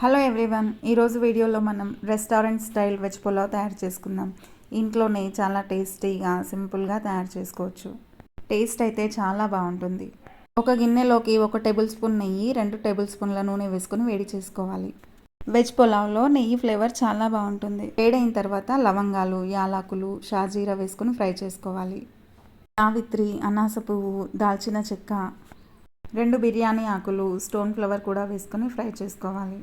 Hello everyone ఈరోజు వీడియోలో మనం రెస్టారెంట్ స్టైల్ వెజ్ పులావ్ తయారు చేసుకుందాం. ఇంట్లోనే చాలా టేస్టీగా సింపుల్గా తయారు చేసుకోవచ్చు. టేస్ట్ అయితే చాలా బాగుంటుంది. ఒక గిన్నెలోకి ఒక టేబుల్ స్పూన్ నెయ్యి రెండు టేబుల్ స్పూన్ల నూనె వేసుకుని వేడి చేసుకోవాలి. వెజ్ పులావ్లో నెయ్యి ఫ్లేవర్ చాలా బాగుంటుంది. వేడైన తర్వాత లవంగాలు యాలకులు షాజీరా వేసుకొని ఫ్రై చేసుకోవాలి. సావిత్రి అనాస పువ్వు దాల్చిన చెక్క రెండు బిర్యానీ ఆకులు స్టోన్ ఫ్లవర్ కూడా వేసుకొని ఫ్రై చేసుకోవాలి.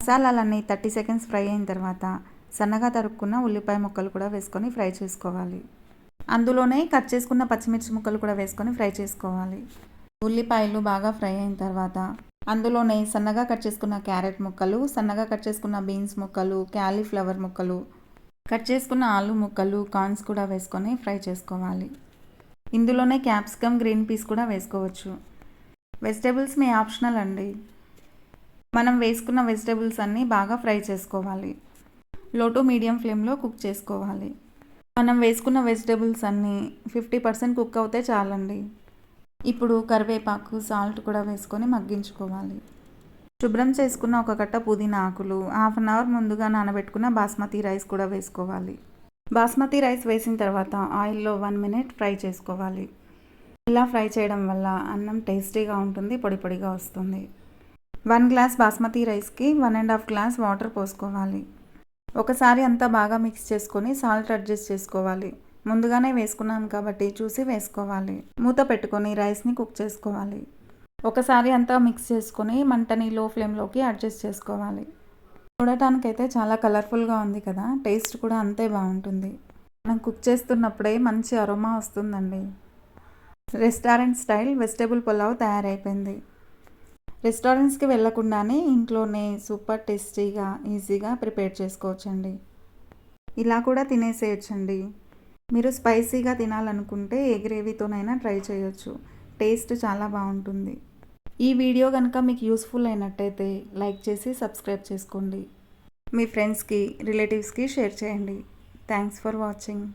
మసాలాలన్నీ థర్టీ సెకండ్స్ ఫ్రై అయిన తర్వాత సన్నగా తరుక్కున్న ఉల్లిపాయ ముక్కలు కూడా వేసుకొని ఫ్రై చేసుకోవాలి. అందులోనే కట్ చేసుకున్న పచ్చిమిర్చి ముక్కలు కూడా వేసుకొని ఫ్రై చేసుకోవాలి. ఉల్లిపాయలు బాగా ఫ్రై అయిన తర్వాత అందులోనే సన్నగా కట్ చేసుకున్న క్యారెట్ ముక్కలు సన్నగా కట్ చేసుకున్న బీన్స్ ముక్కలు క్యాలీఫ్లవర్ ముక్కలు కట్ చేసుకున్న ఆలు ముక్కలు కార్న్స్ కూడా వేసుకొని ఫ్రై చేసుకోవాలి. ఇందులోనే క్యాప్సికమ్ గ్రీన్ పీస్ కూడా వేసుకోవచ్చు. వెజిటేబుల్స్ మీ ఆప్షనల్ అండి. మనం వేసుకున్న వెజిటేబుల్స్ అన్నీ బాగా ఫ్రై చేసుకోవాలి. లో టు మీడియం ఫ్లేమ్లో కుక్ చేసుకోవాలి. మనం వేసుకున్న వెజిటేబుల్స్ అన్నీ ఫిఫ్టీ పర్సెంట్ కుక్ అవుతే చాలండి. ఇప్పుడు కరివేపాకు సాల్ట్ కూడా వేసుకొని మగ్గించుకోవాలి. శుభ్రం చేసుకున్న ఒక కట్ట పుదీనా ఆకులు హాఫ్ అన్ అవర్ ముందుగా నానబెట్టుకున్న బాస్మతి రైస్ కూడా వేసుకోవాలి. బాస్మతి రైస్ వేసిన తర్వాత ఆయిల్లో వన్ మినిట్ ఫ్రై చేసుకోవాలి. ఇలా ఫ్రై చేయడం వల్ల అన్నం టేస్టీగా ఉంటుంది పొడి పొడిగా వస్తుంది. వన్ గ్లాస్ బాస్మతి రైస్కి one and half glass water పోసుకోవాలి. ఒకసారి అంతా బాగా మిక్స్ చేసుకొని సాల్ట్ అడ్జస్ట్ చేసుకోవాలి. ముందుగానే వేసుకున్నాం కాబట్టి చూసి వేసుకోవాలి. మూత పెట్టుకొని రైస్ని కుక్ చేసుకోవాలి. ఒకసారి అంతా మిక్స్ చేసుకొని మంటని లో ఫ్లేమ్లోకి అడ్జస్ట్ చేసుకోవాలి. చూడటానికైతే చాలా కలర్ఫుల్గా ఉంది కదా టేస్ట్ కూడా అంతే బాగుంటుంది. మనం కుక్ చేస్తున్నప్పుడే మంచి అరోమా వస్తుందండి. రెస్టారెంట్ స్టైల్ వెజిటేబుల్ పులావ్ తయారైపోయింది. రెస్టారెంట్స్కి వెళ్ళకుండానే ఇంట్లోనే సూపర్ టేస్టీగా ఈజీగా ప్రిపేర్ చేసుకోవచ్చండి. ఇలా కూడా తినేసేయచ్చండి. మీరు స్పైసీగా తినాలనుకుంటే ఏ గ్రేవీతోనైనా ట్రై చేయొచ్చు. టేస్ట్ చాలా బాగుంటుంది. ఈ వీడియో కనుక మీకు యూస్ఫుల్ అయినట్టయితే లైక్ చేసి సబ్స్క్రైబ్ చేసుకోండి. మీ ఫ్రెండ్స్కి రిలేటివ్స్కి షేర్ చేయండి. Thanks for watching.